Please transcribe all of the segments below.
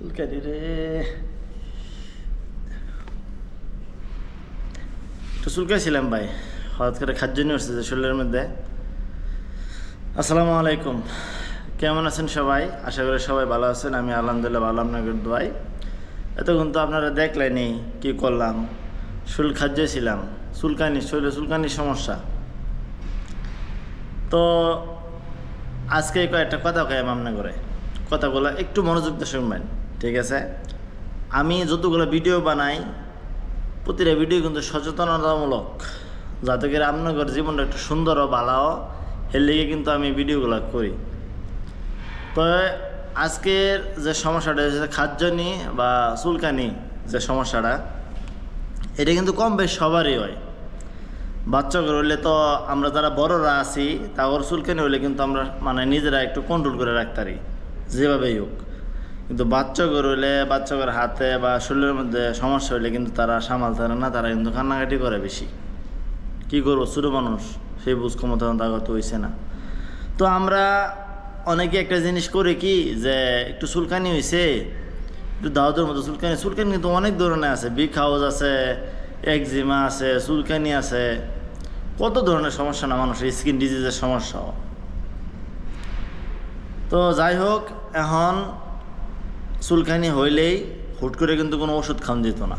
চুলকানি রে একটু চুলকাইছিলাম ভাই, হঠাৎ করে খাদ্য নিয়ে আসছে যে শরীরের মধ্যে। আসসালামু আলাইকুম। কেমন আছেন সবাই? আশা করি সবাই ভালো আছেন। আমি আলহামদুলিল্লাহ ভালো আপনাকে দোয়াই এতক্ষণ তো আপনারা দেখলেনি কি করলাম। চুল খাদ্যছিলাম। চুলকানি, শরীরে চুলকানির সমস্যা। তো আজকে কয়েকটা কথা কয় আপনার করে কথাগুলো একটু মনোযোগ দিয়ে শুনবেন। ঠিক আছে? আমি যতগুলো ভিডিও বানাই, প্রতিটা ভিডিও কিন্তু সচেতনতামূলক। যাতে করে আপনার জীবনটা একটু সুন্দর ও ভালো এর লিগে কিন্তু আমি ভিডিওগুলো করি। তো আজকের যে সমস্যাটা হচ্ছে খাদ্যনি বা চুলকানি যে সমস্যাটা, এটা কিন্তু কম বেশ সবারই হয়। বাচ্চা হইলে তো আমরা যারা বড়রা আছি তাগর চুলকানি হইলে কিন্তু আমরা মানে নিজেরা একটু কন্ট্রোল করে রাখতে পারি যেভাবেই হোক। কিন্তু বাচ্চা গরু হইলে বাচ্চাগর হাতে বা শরীরের মধ্যে সমস্যা হইলে কিন্তু তারা সামাল পারে না, তারা কিন্তু কান্নাকাটি করে বেশি। কি করব? ছোটো মানুষ, সেই বুঝ ক্ষমতা তাগত হইছে না। তো আমরা অনেকে একটা জিনিস করে কি যে, একটু চুলকানি হয়েছে একটু দাওয়াতের মতো চুলকানি চুলকানি কিন্তু অনেক ধরনের আছে। বিগ হাউস আছে, একজিমা আছে, চুলকানি আছে। কত ধরনের সমস্যা না, মানুষের স্কিন ডিজিজের সমস্যাও। তো যাই হোক, এখন চুলকানি হইলেই হুট করে কিন্তু কোনো ওষুধ খাওয়ান যেত না।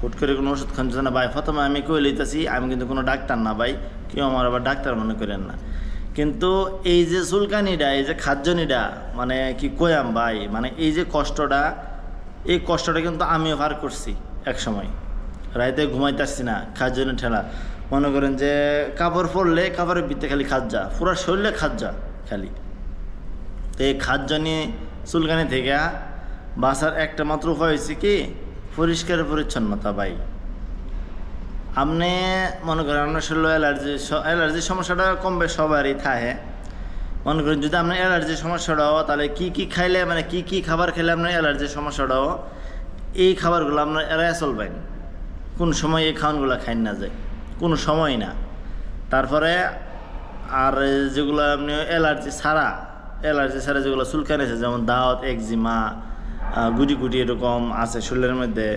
হুট করে কোনো ওষুধ খাওয়ান যেত না। ভাই, প্রথমে আমি কই লইতেছি, আমি কিন্তু কোনো ডাক্তার না ভাই, কেউ আমার আবার ডাক্তার মনে করেন না। কিন্তু এই যে চুলকানিটা এই যে খাদ্যনিটা মানে কি কয়াম ভাই মানে এই যে কষ্টটা, এই কষ্টটা কিন্তু আমিও পার করছি এক সময় রাইতে ঘুমাইতেছি না খাদ্যনি ঠেলা। মনে করেন যে কাপড় পরলে কাপড়ের ভিতরে খালি খাজ্জা, পুরো শরীরে খাজ্জা খালি। তো এই খাদ্যনি চুলকানি থেকে বাসার একটা মাত্র উপায় হয়েছে কি? পরিষ্কার পরিচ্ছন্নতা ভাই। আপনি মনে করেন আপনার শরীর অ্যালার্জি অ্যালার্জির সমস্যাটা কমবে সবারই থাকে। মনে করেন যদি আপনার অ্যালার্জির সমস্যাটাও তাহলে কি কি খাইলে মানে কি কি খাবার খেলে আপনার অ্যালার্জির সমস্যাটাও এই খাবারগুলো আপনার এড়াই চলবেন। কোন সময় এই খাওয়ানগুলো খাইন না যায় কোনো সময় না। তারপরে আর যেগুলো আপনি অ্যালার্জি ছাড়া অ্যালার্জি ছাড়া যেগুলো চুলকানি আছে, যেমন দাওয়াত, একজিমা গুটি গুটি এরকম আছে শরীরের মধ্যে।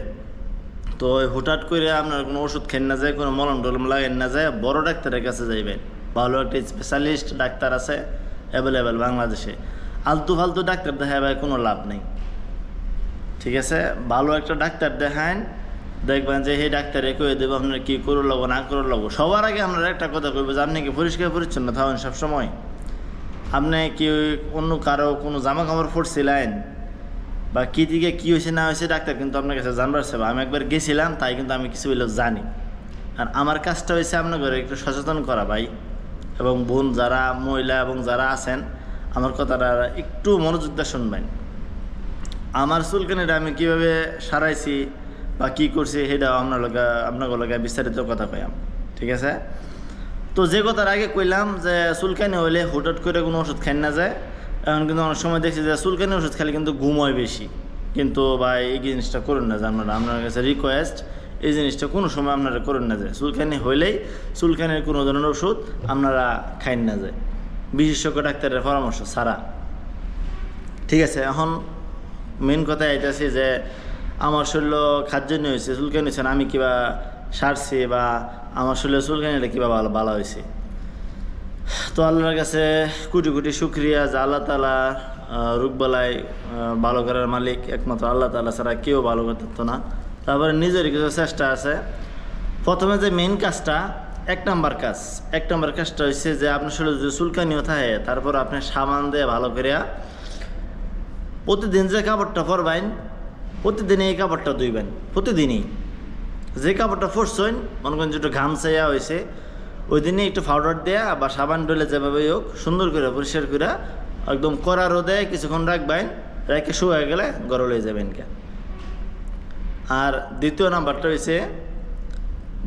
তো ওই হুটহাট করে আপনার কোনো ওষুধ খেন না যায়, কোনো মলম টলম লাগেন না যায়, বড় ডাক্তারের কাছে যাইবেন। ভালো একটা স্পেশালিস্ট ডাক্তার আছে অ্যাভেলেবেল বাংলাদেশে। আলতু ফালতু ডাক্তার দেখায় ভাই কোনো লাভ নেই। ঠিক আছে? ভালো একটা ডাক্তার দেখান দেখবেন যে সেই ডাক্তারে কয়ে দেবো আপনার কী করে লাগবো, না করে লাগবো। সবার আগে আপনার একটা কথা কইবো যে আপনি কি পরিষ্কার পরিচ্ছন্ন থাকেন সবসময়? আপনি কি অন্য কারও কোনো জামা কাপড় পরছিলেন বা কী দিকে কী হয়েছে না হয়েছে ডাক্তার কিন্তু আপনার কাছে জানবার সেবা আমি একবার গেছিলাম তাই কিন্তু আমি কিছু হইলেও জানি আর আমার কাজটা হয়েছে আপনার ঘরে একটু সচেতন করা ভাই এবং বোন যারা মহিলা এবং যারা আছেন আমার কথাটা একটু মনোযোগ শুনবেন আমার চুলকানিটা আমি কীভাবে সারাইছি বা কী করছি সেটাও আপনার লোকে আপনার লোকে বিস্তারিত কথা কইলাম ঠিক আছে তো যে কথার আগে কইলাম যে চুলকানি হইলে হুটহাট করে কোনো ওষুধ খাই না যায়। এখন কিন্তু অনেক সময় দেখছি যে চুলকানি ওষুধ খেলে কিন্তু ঘুম হয় বেশি। কিন্তু ভাই এই জিনিসটা করুন না যে আপনারা, আপনার কাছে রিকোয়েস্ট এই জিনিসটা কোনো সময় আপনারা করুন না যায় চুলকানি হইলেই চুলকানির কোনো ধরনের ওষুধ আপনারা খাইন না যায়। বিশেষজ্ঞ ডাক্তারের পরামর্শ ছাড়া। ঠিক আছে, এখন মেন কথা এটাছি যে আমার শরীর খাদ্যনি হয়েছে চুলকানি হয়েছে আমি কিবা সারছি বা আমার শরীরে চুলকানিটা কিবা ভালো ভালো হয়েছে? তো আল্লাহর কাছে কোটি কোটি শুক্রিয়া যে আল্লাহ তালা রোগবালাই ভালো করার মালিক, একমাত্র আল্লাহ তালা ছাড়া কেউ ভালো করতে না। তারপরে নিজের কিছু চেষ্টা আছে। প্রথমে যে মেইন কাজটা, এক নাম্বার কাজ। এক নাম্বার কাজটা হচ্ছে যে আপনার শরীরে যে চুলকানিও থাকে, তারপর আপনি সাবান দিয়ে ভালো করিয়া প্রতিদিন যে কাপড়টা পরবেন, প্রতিদিন এই কাপড়টা ধুইবেন। প্রতিদিনই। যে কাপড়টা ফোরছেন মনে করেন যেটা ঘাম চাইয়া হয়েছে ওই দিনে একটু পাউডার দেয়া বা সাবান ডলে যেভাবে হোক, সুন্দর করে পরিষ্কার করে একদম কড়া রোদে কিছুক্ষণ রাখবেন, রেখে শুয়ে গেলে গরম হয়ে যাবেন কে আর দ্বিতীয় নাম্বারটা হয়েছে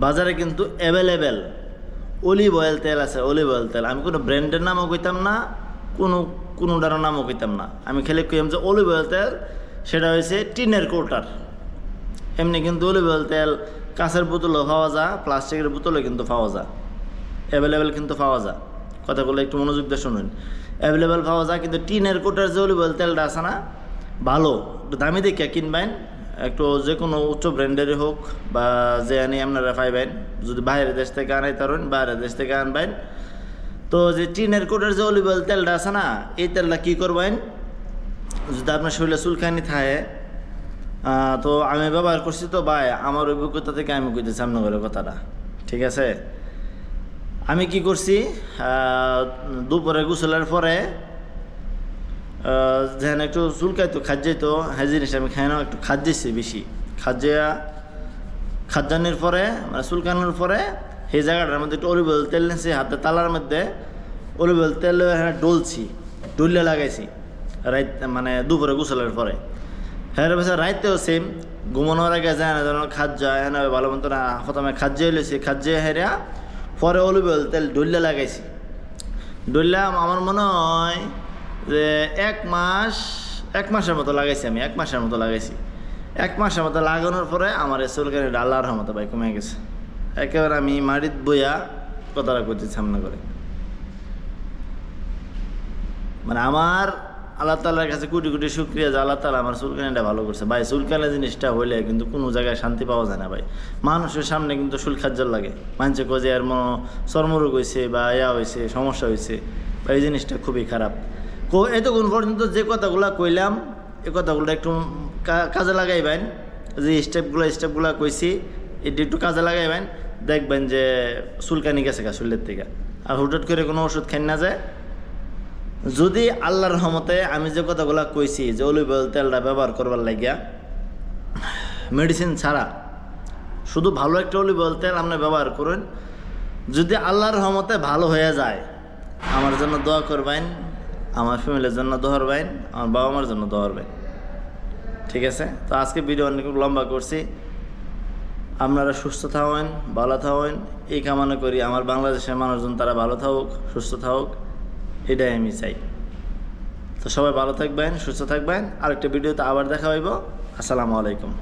বাজারে কিন্তু অ্যাভেলেবেল অলিভ অয়েল তেল আছে অলিভ অয়েল তেল। আমি কোনো ব্র্যান্ডের নামও কইতাম না, কোনো কোনোটার নামও কইতাম না। আমি খেলে কইতাম যে অলিভ অয়েল তেল, সেটা হয়েছে টিনের কৌটার। এমনি কিন্তু অলিভ অয়েল তেল, কাঁচের বোতলও পাওয়া যায়, প্লাস্টিকের বোতলও কিন্তু পাওয়া যায়। অ্যাভেলেবেল কিন্তু পাওয়া যায়। কথাগুলো একটু মনোযোগ দিয়ে শুনুন। অ্যাভেলেবেল পাওয়া যায়, কিন্তু টিনের কোটার যে অলিভ অয়েল তেলটা আছে না, ভালো, একটু দামি দেখে কিনবেন। একটু যে কোনো উচ্চ ব্র্যান্ডেরই হোক বা যে আনি আপনারা পাইবেন। যদি বাইরের দেশ থেকে আনাই তারুন বাইরের দেশ থেকে আনবেন। তো যে টিনের কোটের যে অলিভ তেলটা আছে না, এই তেলটা কী করবেন? যদি আপনার শরীরে চুলখানি থাকে তো আমি ব্যবহার করছি তো ভাই, আমার অভিজ্ঞতা থেকে আমি কইতেছি আপনাদের কথাটা, ঠিক আছে? আমি কি করছি দুপুরে গোসলের পরে যেন একটু চুলকাইতো খাদ্যাইতো হ্যাঁ জিনিস আমি খাই না, একটু খাদ্যাইছি বেশি। খাদ্যা খাদ্যানির পরে মানে চুলকানোর পরে, সেই জায়গাটার মধ্যে একটু অলিভ তেল নিয়েছি হাতে তালার মধ্যে অলিভ তেল ডলছি ডললে লাগাইছি, রাইত মানে দুপুরে গোসলের পরে। হ্যাঁ বছর রাইতেও সেম ঘুমানোর আগে যায় না যেন খাদ্য এনে ভালো মতো না, প্রথমে খাদ্য লইছি খাদ্য হেরা, পরে অলিভ অয়েল তেল ডললে লাগাইছি। ডললাম আমার মনে হয় যে এক মাস, এক মাসের মতো লাগাইছি আমি, এক মাসের মতো লাগাইছি। এক মাসের মতো লাগানোর পরে আমার এই চুলকানি ডাল্লার মতো ভাই কমে গেছে। একেবারে আমি মাটিত বইয়া কথাটা করতেছি সামনে করে। মানে আমার আল্লাহ তালার কাছে কোটি কোটি শুক্রিয়া যে আল্লাহ তালা আমার চুলকানিটা ভালো করছে। ভাই, চুলকানি জিনিসটা হইলে কিন্তু কোনো জায়গায় শান্তি পাওয়া যায় না ভাই। মানুষের সামনে কিন্তু শুল্খাজ্জল লাগে। মানুষে কজে আর মনে চর্মরোগ হয়েছে বা ইয়া হয়েছে সমস্যা হয়েছে বা এই জিনিসটা খুবই খারাপ। কো এতক্ষণ পর্যন্ত যে কথাগুলো কইলাম, এই কথাগুলো একটু কাজে লাগাইবেন যে স্টেপগুলো স্টেপগুলো কইছি, এটি একটু কাজে লাগাইবেন দেখবেন যে চুলকানি গেছে গা চুলের থেকে। আর হুটহাট করে কোনো ওষুধ খাই না যায় যদি আল্লাহর রহমতে আমি যে কথাগুলো কইছি, যে অলিভ অয়েল তেলটা ব্যবহার করবার লাগিয়া মেডিসিন ছাড়া শুধু ভালো একটা অলিভ অয়েল তেল আপনি ব্যবহার করুন, যদি আল্লাহর রহমতে ভালো হয়ে যায়, আমার জন্য দোয়া করবেন, আমার ফ্যামিলির জন্য দোহরবেন আমার বাবা মার জন্য দোহরবেন ঠিক আছে? তো আজকে ভিডিও অনেক লম্বা করছি। আপনারা সুস্থ থাকেন, ভালো থাকেন। এই কামনা করি আমার বাংলাদেশের মানুষজন তারা ভালো থাকুক, সুস্থ থাকুক। এটাই আমি চাই। তো সবাই ভালো থাকবেন, সুস্থ থাকবেন। আরেকটা ভিডিওতে আবার দেখা হইব। আসসালামু আলাইকুম।